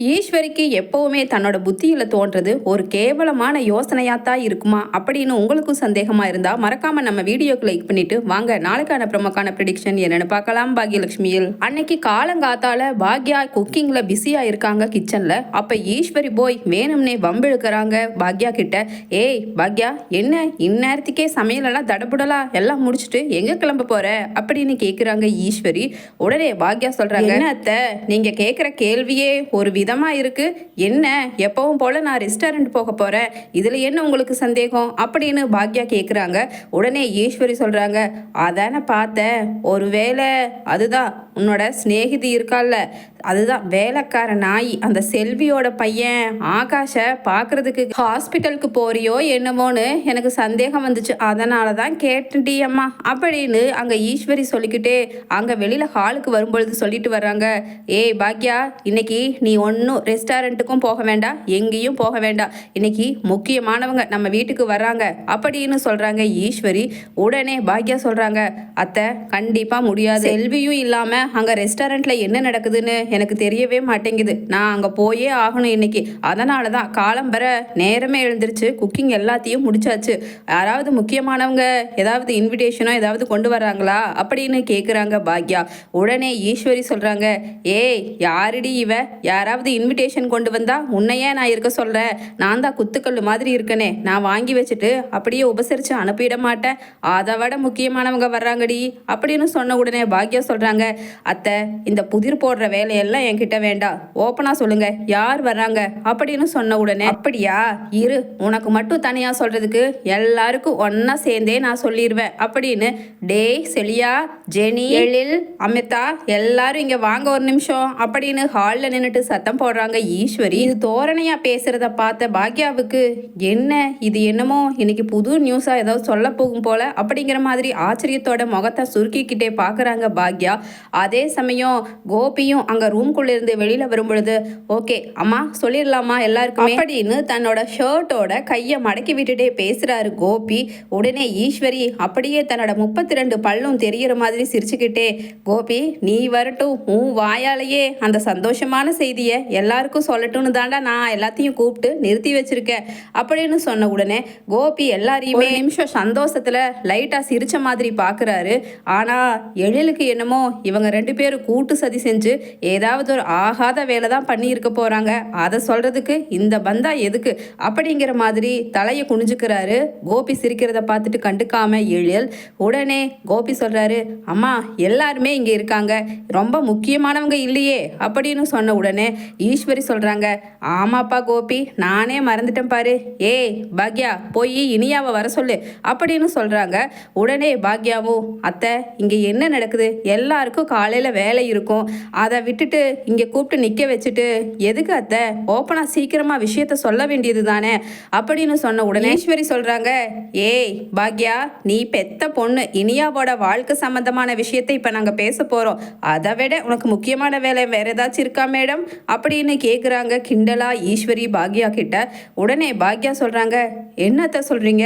ஈஸ்வரிக்கு எப்பவுமே தன்னோட புத்தியில தோன்றது ஒரு கேவலமான யோசனையா தான் இருக்குமா அப்படின்னு உங்களுக்கும் சந்தேகமா இருந்தா மறக்காம நம்ம வீடியோக்கு லைக் பண்ணிட்டு வாங்க. நாளைக்கான பிரமக்கான ப்ரிடிக்ஷன் என்னன்னு பார்க்கலாம். பாக்யலட்சுமியில் அன்னைக்கு காலங்காத்தால பாக்யா குக்கிங்ல பிஸியா இருக்காங்க கிச்சன்ல அப்ப ஈஸ்வரி போய் வேணும்னே வம்பிழுக்கிறாங்க பாக்யா கிட்ட ஏய் பாக்யா என்ன இந்நேரத்துக்கே சமையலெல்லாம் தடபுடலா? எல்லாம் முடிச்சுட்டு எங்க கிளம்ப போற? அப்படின்னு கேக்குறாங்க ஈஸ்வரி. உடனே பாக்யா சொல்றாங்க என்ன அத்தை நீங்க கேக்குற கேள்வியே ஒரு விதமாக இருக்குது என்ன? எப்பவும் போல் நான் ரெஸ்டாரண்ட் போக போகிறேன் இதில் என்ன உங்களுக்கு சந்தேகம்? அப்படின்னு பாக்யா கேட்குறாங்க உடனே ஈஸ்வரி சொல்கிறாங்க அதானே பார்த்தேன். ஒரு வேலை அதுதான் உன்னோட சிநேகிதி இருக்கால்ல அதுதான் வேலைக்கார நாய். அந்த செல்வியோட பையன் ஆகாஷை பார்க்குறதுக்கு ஹாஸ்பிட்டலுக்கு போறியோ என்னமோன்னு எனக்கு சந்தேகம் வந்துச்சு. அதனால தான் கேட்டுடி அம்மா. அப்படின்னு அங்கே ஈஸ்வரி சொல்லிக்கிட்டே அங்கே வெளியில் ஹாலுக்கு வரும்பொழுது சொல்லிட்டு வர்றாங்க ஏய் பாக்யா இன்னைக்கு நீ ஒன்றும் ரெஸ்டாரண்ட்டுக்கும் போக வேண்டாம் எங்கேயும் போக வேண்டாம் இன்னைக்கு முக்கியமானவங்க நம்ம வீட்டுக்கு வர்றாங்க. அப்படின்னு சொல்கிறாங்க ஈஸ்வரி. உடனே பாக்யா சொல்கிறாங்க அத்தை கண்டிப்பாக முடியாது. செல்வியும் இல்லாமல் அங்கே ரெஸ்டாரண்ட்டில் என்ன நடக்குதுன்னு எனக்கு தெரியவே மாட்டேங்குது. நான் அங்கே போயே ஆகணும் இன்னைக்கு. அதனால தான் காலம்பர நேரமே எழுந்திருச்சு. குக்கிங் எல்லாத்தையும் முடிச்சாச்சு. யாராவது முக்கியமானவங்க ஏதாவது இன்விடேஷனோ ஏதாவது கொண்டு வர்றாங்களா? அப்படின்னு கேட்குறாங்க பாக்யா. உடனே ஈஸ்வரி சொல்கிறாங்க ஏய் யாருடி இவ? யாராவது இன்விடேஷன் கொண்டு வந்தா உன்னையே நான் இருக்க சொல்கிறேன் நான் தான் குத்துக்கல் மாதிரி இருக்கனே. நான் வாங்கி வச்சுட்டு அப்படியே உபசரித்து அனுப்பிட மாட்டேன். அதை விட முக்கியமானவங்க வர்றாங்கடி. அப்படின்னு சொன்ன உடனே பாக்யா சொல்கிறாங்க அத்தை இந்த புதிர் போடுற வேலையெல்லாம் என்கிட்ட வேண்டாம் ஓப்பனாக சொல்லுங்க. யார் வர்றாங்க? அப்படின்னு சொன்ன உடனே அப்படியா? இரு. உனக்கு மட்டும் தனியாக சொல்கிறதுக்கு எல்லாருக்கும் ஒன்றா சேர்ந்தே நான் சொல்லிடுவேன் அப்படின்னு டேய் செலியா ஜெனி எழில். அமிதா எல்லாரும் இங்கே வாங்க ஒரு நிமிஷம். அப்படின்னு ஹாலில் நின்றுட்டு சத்தம் போடுறாங்க. ஈஸ்வரி இது தோரணையாக பேசுகிறத பார்த்த பாக்யாவுக்கு என்ன? இது என்னமோ? இன்னைக்கு புது நியூஸாக ஏதோ சொல்ல போகும் போல. அப்படிங்கிற மாதிரி ஆச்சரியத்தோட முகத்தை சுருக்கிக்கிட்டே பார்க்குறாங்க பாக்யா. அதே சமயம் கோபியும் அங்கே ரூம்குள்ள இருந்து வெளியில் வரும்பொழுது ஓகே அம்மா சொல்லிடலாமா எல்லாருக்கும்? அப்படின்னு தன்னோட ஷர்ட்டோட கையை மடக்கி விட்டுட்டே பேசுறாரு கோபி. உடனே ஈஸ்வரி அப்படியே தன்னோட முப்பத்தி ரெண்டு பல்லும் தெரியற மாதிரி சிரிச்சுக்கிட்டே கோபி நீ வரட்டும். உன் வாயாலேயே அந்த சந்தோஷமான செய்தியை எல்லாருக்கும் சொல்லட்டும்னு தாண்டா நான் எல்லாத்தையும் கூப்பிட்டு நிறுத்தி வச்சிருக்கேன் அப்படின்னு சொன்ன உடனே கோபி எல்லாரையுமே நிமிஷம் சந்தோஷத்தில் லைட்டாக சிரிச்ச மாதிரி பார்க்குறாரு ஆனால் எழிலுக்கு என்னமோ இவங்க ரெண்டு பேரும் கூட்டு சதி செஞ்சு ஏதாவது ஒரு ஆகாத வேலை தான் பண்ணியிருக்க போகிறாங்க அதை சொல்கிறதுக்கு இந்த பந்தா எதுக்கு? அப்படிங்கிற மாதிரி தலையை குனிஞ்சுக்கிறாரு. கோபி சிரிக்கிறத பார்த்துட்டு கண்டுக்காம எழில் உடனே கோபி சொல்கிறாரு அம்மா எல்லாருமே இங்கே இருக்காங்க. ரொம்ப முக்கியமானவங்க இல்லையே அப்படின்னு சொன்ன உடனே ஈஸ்வரி சொல்றாங்க ஆமாப்பா கோபி நானே மறந்துட்டேன் பாரு. ஏய் பாக்யா போய் இனியாவை வர சொல்லு அப்படின்னு சொல்றாங்க. உடனே பாக்யாவும் அத்தை இங்கே என்ன நடக்குது? எல்லாருக்கும் காலையில் வேலை இருக்கும். அதை விட்டுட்டு இங்கே கூப்பிட்டு நிற்க வச்சுட்டு எதுக்கு அத்தை? ஓப்பனாக சீக்கிரமா விஷயத்த சொல்ல வேண்டியது தானே? அப்படின்னு சொன்ன உடனே ஈஸ்வரி சொல்றாங்க ஏய் பாக்யா நீ பெத்த பொண்ணு இனியாவோட வாழ்க்கை சம்மந்தமான விஷயத்தை இப்ப நாங்கள் பேச போறோம். அதை விட உனக்கு முக்கியமான வேலை வேற ஏதாச்சும் இருக்கா மேடம்? அப்படின்னு கேட்குறாங்க கிண்டலா ஈஸ்வரி பாக்யா கிட்ட. உடனே பாக்யா சொல்கிறாங்க என்னத்த சொல்கிறீங்க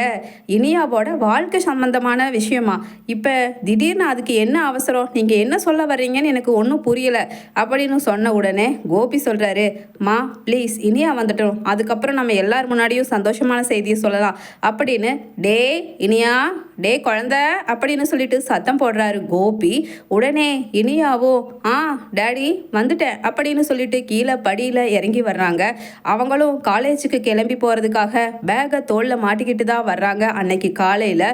இனியாவோட வாழ்க்கை சம்பந்தமான விஷயமா? இப்போ திடீர்னு அதுக்கு என்ன அவசரம்? நீங்கள் என்ன சொல்ல வர்றீங்கன்னு எனக்கு ஒன்றும் புரியல. அப்படின்னு சொன்ன உடனே கோபி சொல்கிறாரு மா ப்ளீஸ் இனியா வந்துட்டோம். அதுக்கப்புறம் நம்ம எல்லார் முன்னாடியும் சந்தோஷமான செய்தியை சொல்லலாம். அப்படின்னு டே இனியா டே குழந்த அப்படின்னு சொல்லிட்டு சத்தம் போடுறாரு கோபி. உடனே இனியாவோ ஆ டேடி வந்துட்டேன் அப்படின்னு சொல்லிட்டு கீழே படியில் இறங்கி வர்றாங்க. அவங்களும் காலேஜுக்கு கிளம்பி போகிறதுக்காக பேகை தோளில் மாட்டிக்கிட்டு தான் வர்றாங்க அன்னைக்கு காலையில்.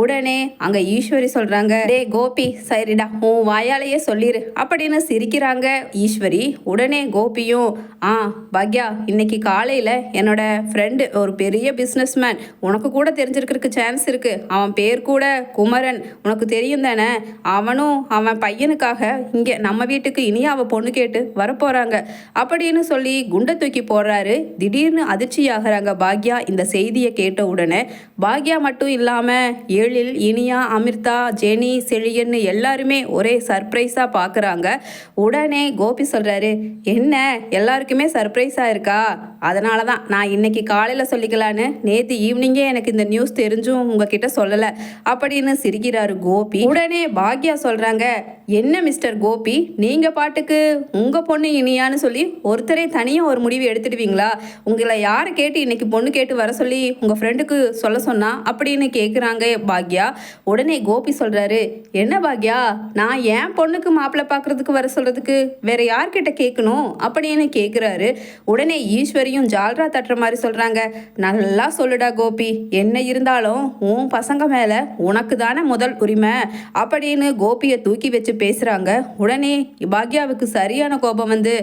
உடனே அங்கே ஈஸ்வரி சொல்கிறாங்க டே கோபி சரிடா உன் வாயாலேயே சொல்லிடு அப்படின்னு சிரிக்கிறாங்க ஈஸ்வரி. உடனே கோபியும் ஆ பாக்யா இன்னைக்கு காலையில் என்னோட ஃப்ரெண்டு ஒரு பெரிய பிஸ்னஸ்மேன் உனக்கு கூட தெரிஞ்சிருக்கிறதுக்கு சான்ஸ் இருக்குது அவன் பேர் கூட குமரன். உனக்கு தெரியும் தானே? அவனும் அவன் பையனுக்காக இங்கே நம்ம வீட்டுக்கு இனி அவன் பொண்ணு கேட்டு வரப்போகிறாங்க அப்படின்னு சொல்லி குண்டை தூக்கி போடுறாரு. திடீர்னு அதிர்ச்சியாகிறாங்க பாக்யா இந்த செய்தியை கேட்ட உடனே. பாக்யா மட்டும் இல்லாமல் ஏழில் இனியா அமிர்தா ஜெனி செழியன்னு எல்லாருமே ஒரே சர்ப்ரைஸாக பார்க்குறாங்க உடனே கோபி சொல்கிறாரு என்ன? எல்லாருக்குமே சர்ப்ரைஸாக இருக்கா? அதனால தான் நான் இன்னைக்கு காலையில் சொல்லிக்கலான்னு நேற்று ஈவினிங்கே எனக்கு இந்த நியூஸ் தெரிஞ்சும் உங்ககிட்ட சொல்லலை. அப்படின்னு சிரிக்கிறாரு கோபி. உடனே பாக்யா சொல்றாங்க என்ன மிஸ்டர் கோபி? நீங்க பாட்டுக்கு உங்க பொண்ணு இனியான்னு சொல்லி ஒருத்தரே தனியாக ஒரு முடிவு எடுத்துடுவீங்களா? உங்களை யாரை கேட்டு இன்னைக்கு பொண்ணு கேட்டு வர சொல்லி உங்க ஃப்ரெண்டுக்கு சொல்ல சொன்னா அப்படின்னு கேட்குறாங்க பாக்யா. உடனே கோபி சொல்றாரு என்ன பாக்யா? நான் என் பொண்ணுக்கு மாப்பிள்ளை பார்க்கறதுக்கு வர சொல்றதுக்கு வேற யார்கிட்ட கேட்கணும் அப்படின்னு கேட்குறாரு உடனே ஈஸ்வரியும் ஜால்ரா தட்டுற மாதிரி சொல்றாங்க நல்லா சொல்லுடா கோபி என்ன இருந்தாலும் உன் பசங்க மேல உனக்கு தானே முதல் உரிமை? அப்படின்னு கோபியை தூக்கி வச்சு பேசுறாங்க. உடனே பாக்யாவுக்கு சரியான கோபம் வந்து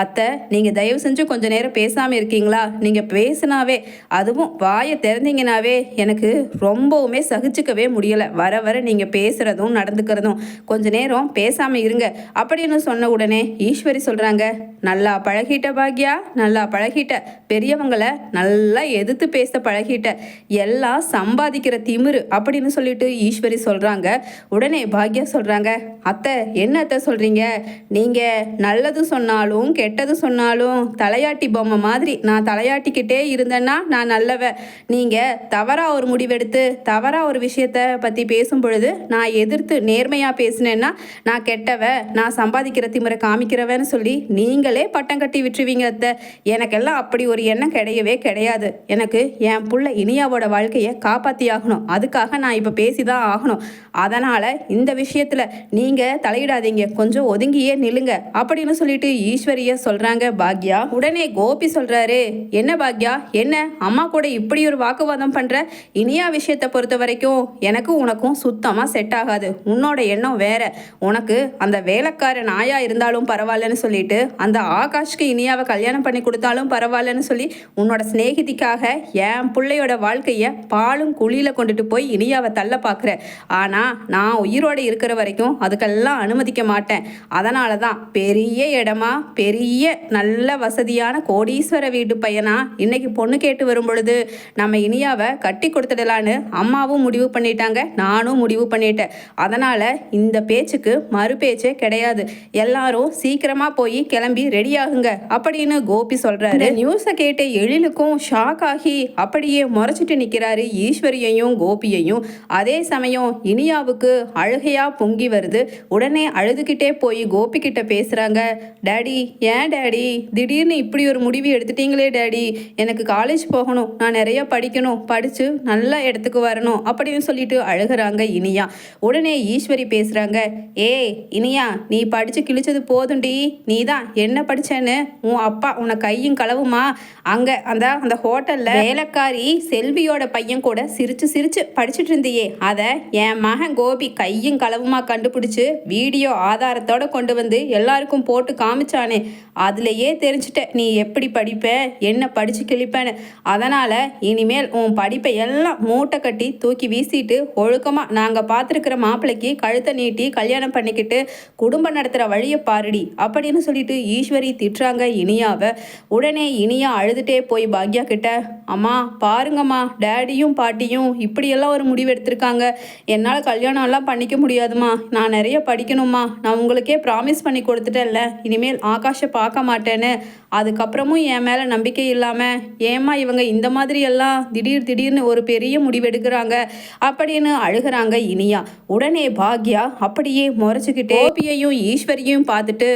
அத்தை நீங்கள் தயவு செஞ்சு கொஞ்ச நேரம் பேசாமல் இருக்கீங்களா? நீங்கள் பேசினாவே அதுவும் வாயை திறந்தீங்கனாவே எனக்கு ரொம்பவுமே சகிச்சுக்கவே முடியலை. வர வர நீங்கள் பேசுகிறதும் நடந்துக்கிறதும். கொஞ்ச நேரம் பேசாமல் இருங்க. அப்படின்னு சொன்ன உடனே ஈஸ்வரி சொல்கிறாங்க நல்லா பழகிட்ட பாக்யா? நல்லா பழகிட்ட. பெரியவங்களை நல்லா எதிர்த்து பேச பழகிட்ட. எல்லாம் சம்பாதிக்கிற திமிரு. அப்படின்னு சொல்லிட்டு ஈஸ்வரி சொல்கிறாங்க உடனே பாக்யா சொல்கிறாங்க அத்தை என்ன அத்தை சொல்கிறீங்க நீங்கள் நல்லது சொன்னாலும் கெட்டது சொன்னாலும் தலையாட்டி பொம்மை மாதிரி நான் தலையாட்டிக்கிட்டே இருந்தேன்னா நான் நல்லவ. நீங்கள் தவறாக ஒரு முடிவெடுத்து தவறாக ஒரு விஷயத்த பற்றி பேசும் பொழுது நான் எதிர்த்து நேர்மையாக பேசினேன்னா நான் கெட்டவ நான் சம்பாதிக்கிற திமுறை காமிக்கிறவன்னு சொல்லி நீங்களே பட்டம் கட்டி விட்டுருவீங்க அத்த. எனக்கெல்லாம் அப்படி ஒரு எண்ணம் கிடையவே கிடையாது. எனக்கு என் புள்ள இனியாவோட வாழ்க்கையை காப்பாற்றி ஆகணும் அதுக்காக நான் இப்போ பேசி தான் ஆகணும். அதனால் இந்த விஷயத்தில் நீங்கள் தலையிடாதீங்க. கொஞ்சம் ஒதுங்கியே நில்லுங்க. அப்படின்னு சொல்லிட்டு ஈஸ்வரிய சொல்றாங்க பாக்யா. உடனே கோபி சொல்றாரு என்ன பாக்யா என்ன? அம்மா கூட இப்படி ஒரு வாக்குவாதம் பண்ற? இனியா விஷயத்தை பொறுத்த வரைக்கும் எனக்கும் உனக்கும் சுத்தமா செட் ஆகாது. உன்னோட எண்ணம் வேற. உனக்கு அந்த வேலைக்கார நாயா இருந்தாலும் பரவாயில்லன்னு சொல்லிட்டு அந்த ஆகாஷ்க்கு இனியாவை கல்யாணம் பண்ணி கொடுத்தாலும் பரவாயில்லன்னு சொல்லி உன்னோட சிநேகிதிக்காக என் பிள்ளையோட வாழ்க்கைய பாலும் குழியில கொண்டுட்டு போய் இனியாவை தள்ள பார்க்குற ஆனா நான் உயிரோட இருக்கிற வரைக்கும் அதுக்கெல்லாம் அனுமதிக்க மாட்டேன். அதனால தான் பெரிய இடமா பெரிய நல்ல வசதியான கோடீஸ்வர வீட்டு பையனா இன்னைக்கு பொண்ணு கேட்டு வரும் பொழுது நம்ம இனியாவை கட்டி கொடுத்துடலான்னு அம்மாவும் முடிவு பண்ணிட்டாங்க நானும் முடிவு பண்ணிட்டேன். அதனால இந்த பேச்சுக்கு மறு பேச்சே கிடையாது. எல்லாரும் சீக்கிரமா போய் கிளம்பி ரெடி ஆகுங்க அப்படின்னு கோபி சொல்றாரு. நியூஸை கேட்ட எழிலுக்கும் ஷாக் ஆகி அப்படியே முறைச்சிட்டு நிக்கிறாரு ஈஸ்வரியையும் கோபியையும். அதே சமயம் இனியாவுக்கு அழுகையா பொங்கி வருது. உடனே அழுதுகிட்டே போய் கோபி கிட்ட பேசுறாங்க டேடி ஏன் டேடி? திடீர்னு இப்படி ஒரு முடிவு எடுத்துட்டீங்களே டேடி. எனக்கு காலேஜ் போகணும். நான் நிறையா படிக்கணும். படித்து நல்ல இடத்துக்கு வரணும். அப்படின்னு சொல்லிட்டு அழுகுறாங்க இனியா. உடனே ஈஸ்வரி பேசுகிறாங்க ஏ இனியா நீ படித்து கிழிச்சது போதும்டி நீ தான் என்ன படிச்சேன்னு? உன் அப்பா உன்னை கையும் களவுமா? அங்கே அந்த அந்த ஹோட்டலில் வேலைக்காரி செல்வியோட பையன் கூட சிரித்து சிரித்து படிச்சுட்டு இருந்தியே. அதை என் மகன் கோபி கையும் களவுமா கண்டுபிடிச்சி வீடியோ ஆதாரத்தோடு கொண்டு வந்து எல்லாருக்கும் போட்டு காமிச்சானே. அதுலேயே தெரிஞ்சுட்ட நீ எப்படி படிப்ப? என்ன படித்து கிழிப்பேன்னு? அதனால் இனிமேல் உன் படிப்பை எல்லாம் மூட்டை கட்டி தூக்கி வீசிட்டு ஒழுக்கமாக நாங்கள் பார்த்துருக்கிற மாப்பிள்ளைக்கு கழுத்தை நீட்டி கல்யாணம் பண்ணிக்கிட்டு குடும்பம் நடத்துகிற வழியை பாருடி அப்படின்னு சொல்லிட்டு ஈஸ்வரி திட்டுறாங்க இனியாவை. உடனே இனியா அழுதுட்டே போய் பாக்யா கிட்ட அம்மா பாருங்கம்மா டேடியும் பாட்டியும் இப்படியெல்லாம் ஒரு முடிவு எடுத்திருக்காங்க. என்னால் கல்யாணம் எல்லாம் பண்ணிக்க முடியாதும்மா. நான் நிறைய படிக்கணும்மா. நான் உங்களுக்கே ப்ராமிஸ் பண்ணி கொடுத்துட்டேன்ல. இனிமேல் ஆகாஷ பார்க்க மாட்டேன்னு அதுக்கப்புறமும் என் மேலே நம்பிக்கை இல்லாமல் ஏம்மா இவங்க இந்த மாதிரி எல்லாம் திடீர் திடீர்னு ஒரு பெரிய முடிவெடுக்கிறாங்க அப்படின்னு அழுகிறாங்க இனியா. உடனே பாக்யா அப்படியே முறைச்சிக்கிட்டே கோபியையும் ஈஸ்வரியையும் பார்த்துட்டு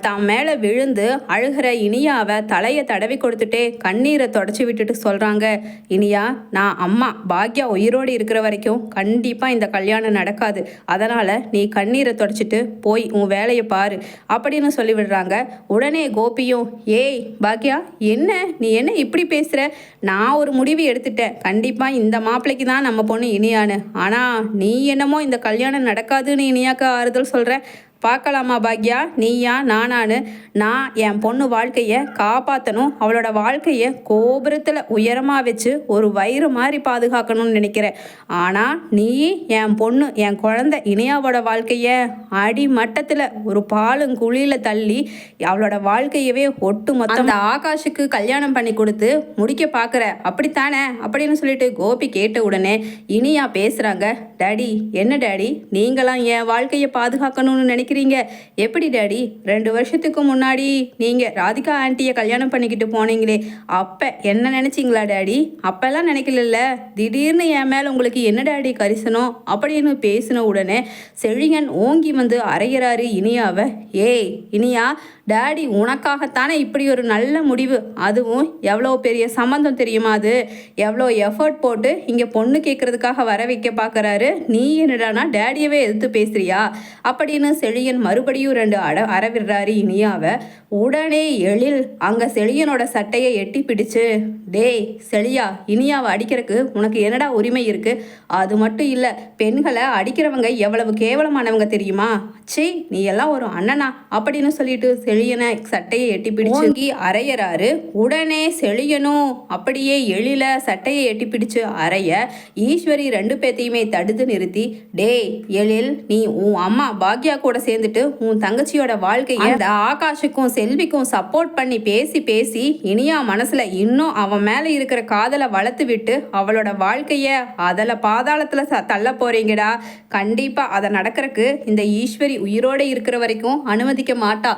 தான் மேலே விழுந்து அழுகிற இனியாவை தலையை தடவி கொடுத்துட்டே கண்ணீரை தொடச்சி விட்டுட்டு சொல்கிறாங்க இனியா நான் அம்மா பாக்யா உயிரோடு இருக்கிற வரைக்கும் கண்டிப்பாக இந்த கல்யாணம் நடக்காது. அதனால் நீ கண்ணீரை தொடச்சிட்டு போய் உன் வேலையை பாரு அப்படின்னு சொல்லி விடுறாங்க உடனே கோபியும் ஏய் பாக்யா என்ன? நீ என்ன இப்படி பேசுகிற நான் ஒரு முடிவு எடுத்துட்டேன். கண்டிப்பாக இந்த மாப்பிள்ளைக்கு தான் நம்ம பொண்ணு இனியான்னு. ஆனால் நீ என்னமோ இந்த கல்யாணம் நடக்காதுன்னு இனியாக்க ஆறுதல் சொல்கிற பார்க்கலாமா பாக்யா? நீயா நானான்னு. நான் என் பொண்ணு வாழ்க்கையை காப்பாற்றணும் அவளோட வாழ்க்கையை கோபுரத்தில் உயரமாக வச்சு ஒரு வயிறு மாதிரி பாதுகாக்கணும்னு நினைக்கிறேன். ஆனால் நீ என் பொண்ணு என் குழந்தை இனியாவோட வாழ்க்கையை அடிமட்டத்தில் ஒரு பாலும் குழியில் தள்ளி அவளோட வாழ்க்கையவே ஒட்டு மொத்தம் அந்த ஆகாஷுக்கு கல்யாணம் பண்ணி கொடுத்து முடிக்க பார்க்குற அப்படித்தானே? அப்படின்னு சொல்லிட்டு கோபி கேட்ட உடனே இனியா பேசுகிறாங்க டாடி என்ன டாடி? நீங்களாம் என் வாழ்க்கையை பாதுகாக்கணும்னு நினைக்கிறீங்க? கேட்குறீங்க எப்படி டாடி? ரெண்டு வருஷத்துக்கு முன்னாடி நீங்கள் ராதிகா ஆண்டியை கல்யாணம் பண்ணிக்கிட்டு போனீங்களே அப்போ என்ன நினச்சிங்களா டேடி? அப்போல்லாம் நினைக்கல திடீர்னு என் மேலே உங்களுக்கு என்ன டாடி கரிசனம்? அப்படின்னு பேசின உடனே செழிங்கன் ஓங்கி வந்து அரைகிறாரு இனியாவை. ஏய் இனியா டேடி உனக்காகத்தானே இப்படி ஒரு நல்ல முடிவு? அதுவும் எவ்வளோ பெரிய சம்மந்தம் தெரியுமா அது? எவ்வளோ எஃபர்ட் போட்டு இங்கே பொண்ணு கேட்குறதுக்காக வர வைக்க பார்க்குறாரு நீ என்னடானா டேடியவே எதிர்த்து பேசுறியா? அப்படின்னு செழியன் மறுபடியும் ரெண்டு அட அறவிடுறாரு இனியாவை. உடனே எழில் அங்கே செழியனோட சட்டையை எட்டி பிடிச்சு டேய் செழியா இனியாவை அடிக்கிறதுக்கு உனக்கு என்னடா உரிமை இருக்கு? அது மட்டும் இல்லை பெண்களை அடிக்கிறவங்க எவ்வளவு கேவலமானவங்க தெரியுமா? சீ நீ எல்லாம் ஒரு அண்ணனா? அப்படின்னு சொல்லிட்டு செழியனை சட்டையை எட்டி பிடிச்சு அரையறாரு உடனே செழியனும் அப்படியே எழில சட்டையை எட்டி பிடிச்சு அரைய ஈஸ்வரி ரெண்டு பேத்தையுமே தடுத்து நிறுத்தி டேய் எழில் நீ உன் அம்மா பாக்யா கூட சேர்ந்துட்டு உன் தங்கச்சியோட வாழ்க்கையை அந்த ஆகாஷுக்கும் செல்விக்கும் சப்போர்ட் பண்ணி பேசி பேசி இனியா மனசுல இன்னும் அவன் மேல இருக்கிற காதலை வளர்த்து விட்டு அவளோட வாழ்க்கைய அதில் பாதாளத்துல தள்ள போறீங்கடா. கண்டிப்பா அதை நடக்கிறதுக்கு இந்த ஈஸ்வரி உயிரோட இருக்கிற வரைக்கும் அனுமதிக்க மாட்டா.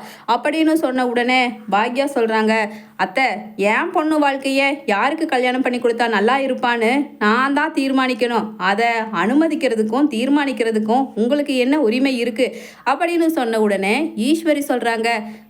அப்படின்னு சொன்ன உடனே பாக்யா சொல்கிறாங்க அத்தை என் பொண்ணு வாழ்க்கைய யாருக்கு கல்யாணம் பண்ணி கொடுத்தா நல்லா இருப்பான்னு நான் தான் தீர்மானிக்கணும். அதை அனுமதிக்கிறதுக்கும் தீர்மானிக்கிறதுக்கும் உங்களுக்கு என்ன உரிமை இருக்கு? அப்படின்னு சொன்ன உடனே ஈஸ்வரி சொல்றாங்க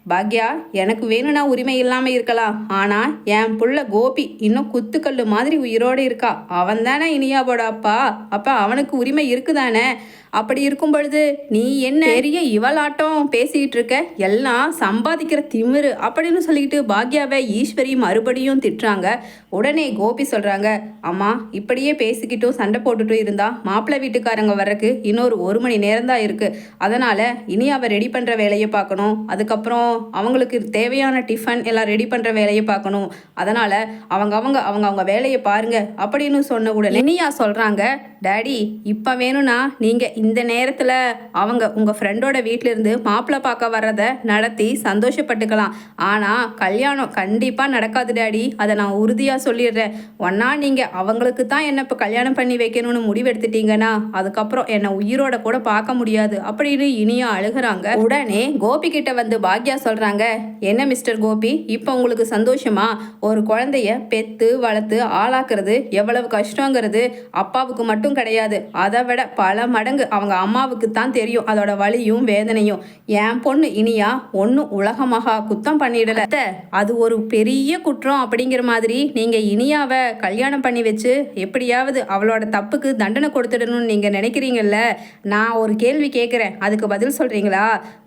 பாக்யா எனக்கு வேணும்னா உரிமை இல்லாம இருக்கலாம். ஆனா என் புள்ள கோபி இன்னும் குத்துக்கல்லு மாதிரி உயிரோட இருக்கா. அவன் தானே இனியாவோட அப்பா. அப்ப அவனுக்கு உரிமை இருக்குதானே? அப்படி இருக்கும் பொழுது நீ என்ன பெரிய இவளாட்டம் பேசிக்கிட்டு இருக்க? எல்லாம் சம்பாதிக்கிற திமிரு. அப்படின்னு சொல்லிக்கிட்டு பாக்யாவை ஈஸ்வரி மறுபடியும் திட்டுறாங்க. உடனே கோபி சொல்கிறாங்க அம்மா இப்படியே பேசிக்கிட்டும் சண்டை போட்டுட்டும் இருந்தால் மாப்பிள்ளை வீட்டுக்காரங்க வர்றதுக்கு இன்னொரு ஒரு மணி நேரம் தான் இருக்குது அதனால் இனி அவள் ரெடி பண்ணுற வேலையை பார்க்கணும். அதுக்கப்புறம் அவங்களுக்கு தேவையான டிஃபன் எல்லாம் ரெடி பண்ணுற வேலையை பார்க்கணும். அதனால் அவங்க அவங்க அவங்க அவங்க வேலையை பாருங்க அப்படின்னு சொன்ன உடனே இனியா சொல்கிறாங்க டேடி இப்போ வேணும்னா நீங்கள் இந்த நேரத்தில் அவங்க உங்கள் ஃப்ரெண்டோட வீட்டிலேருந்து இருந்து மாப்பிள்ளை பார்க்க வர்றதை நடத்தி சந்தோஷப்பட்டுக்கலாம். ஆனால் கல்யாணம் கண்டிப்பாக நடக்காது டேடி. அதை நான் உறுதியாக சொல்லிடுறேன். ஒன்னா நீங்க அவங்களுக்கு தான் என்ன இப்போ கல்யாணம் பண்ணி வைக்கணும்னு முடிவெடுத்துட்டீங்கன்னா அதுக்கப்புறம் என்னை உயிரோட கூட பார்க்க முடியாது அப்படின்னு இனியா அழுகுறாங்க. உடனே கோபி கிட்ட வந்து பாக்யா சொல்றாங்க என்ன மிஸ்டர் கோபி இப்போ உங்களுக்கு சந்தோஷமா? ஒரு குழந்தைய பெத்து வளர்த்து ஆளாக்குறது எவ்வளவு கஷ்டங்கிறது அப்பாவுக்கு மட்டும் கிடையாது. அதை விட பல மடங்கு அவங்க அம்மாவுக்கு தான் தெரியும். அதோட வலியும் வேதனையும். என் பொண்ணு இனியா ஒன்றும் உலகமாக குத்தம் பண்ணிடல. அது ஒரு பெரிய குற்றம் அப்படிங்கிற மாதிரி நீங்கள் இனியாவை கல்யாணம் பண்ணி வச்சு எப்படியாவது அவளோட தப்புக்கு தண்டனை கொடுத்துடணும்னு நீங்கள் நினைக்கிறீங்கல்ல? நான் ஒரு கேள்வி கேட்குறேன் அதுக்கு பதில் சொல்கிறீங்களா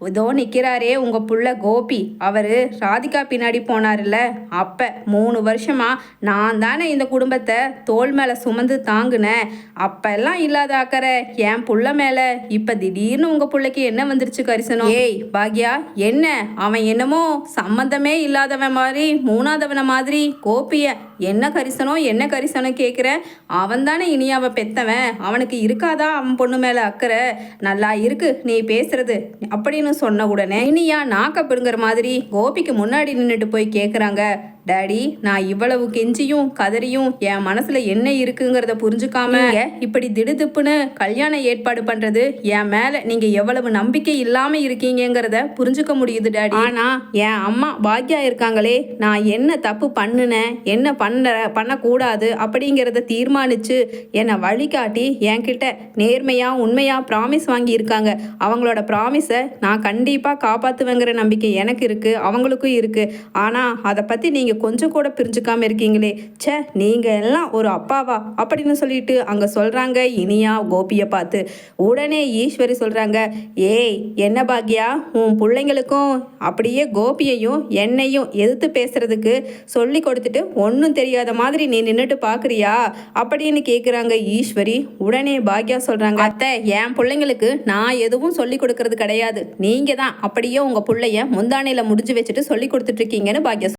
இதோ நிற்கிறாரே உங்கள் புள்ள கோபி. அவர் ராதிகா பின்னாடி போனார்ல அப்போ மூணு வருஷமாக நான் தானே இந்த குடும்பத்தை தோள் மேலே சுமந்து தாங்கினேன். அப்பெல்லாம் இல்லாத அக்கறை என் புள்ள மேலே. இப்போ திடீர்னு உங்கள் பிள்ளைக்கு என்ன வந்துருச்சு கரிசனம்? ஏய் பாக்யா என்ன? அவன் என்னமோ சம்மந்தமே இல்லாதவன் மாதிரி மூணாதவனை மாதிரி கோபியை என்ன கரிசனோ என்ன கரிசனோ கேட்குற அவன் தானே இனியாவை பெத்தவன். அவனுக்கு இருக்காதா அவன் பொண்ணு மேலே அக்கறை? நல்லா இருக்கு நீ பேசுறது அப்படின்னு சொன்ன உடனே இனியா நாக்க பிடுங்குற மாதிரி கோபிக்கு முன்னாடி நின்றுட்டு போய் கேட்குறாங்க டாடி நான் இவ்வளவு கெஞ்சியும் கதறியும் என் மனசுல என்ன இருக்குங்கிறத புரிஞ்சுக்காம இப்படி திடுதிப்புன்னு கல்யாண ஏற்பாடு பண்றது என் மேல நீங்க எவ்வளவு நம்பிக்கை இல்லாம இருக்கீங்கங்கிறத புரிஞ்சுக்க முடியுது டாடி. ஆனா என் அம்மா பாக்யா இருக்காங்களே நான் என்ன தப்பு பண்ணுனேன் என்ன பண்ண பண்ணக்கூடாது அப்படிங்கிறத தீர்மானிச்சு என்னை வழிகாட்டி என்கிட்ட நேர்மையா உண்மையா ப்ராமிஸ் வாங்கி இருக்காங்க அவங்களோட ப்ராமிஸை நான் கண்டிப்பா காப்பாத்துவேங்கிற நம்பிக்கை எனக்கு இருக்கு அவங்களுக்கும் இருக்கு. ஆனா அதை பத்தி நீங்க கொஞ்சம் கூட பிரிஞ்சுக்காம இருக்கீங்களே. ச்சே நீங்கள் எல்லாம் ஒரு அப்பாவா? அப்படின்னு சொல்லிட்டு அங்கே சொல்கிறாங்க இனியா கோபியை பார்த்து. உடனே ஈஸ்வரி சொல்கிறாங்க ஏய் என்ன பாக்யா? உன் பிள்ளைங்களுக்கும் அப்படியே கோபியையும் என்னையும் எதிர்த்து பேசுறதுக்கு சொல்லி கொடுத்துட்டு ஒன்றும் தெரியாத மாதிரி நீ நின்றுட்டு பார்க்குறியா அப்படின்னு கேட்குறாங்க ஈஸ்வரி. உடனே பாக்யா சொல்கிறாங்க அத்தை என் பிள்ளைங்களுக்கு நான் எதுவும் சொல்லி கொடுக்கறது கிடையாது. நீங்கள் தான் அப்படியே உங்கள் பிள்ளைய முந்தானையில் முடிஞ்சு வச்சுட்டு சொல்லி கொடுத்துட்ருக்கீங்கன்னு பாக்யா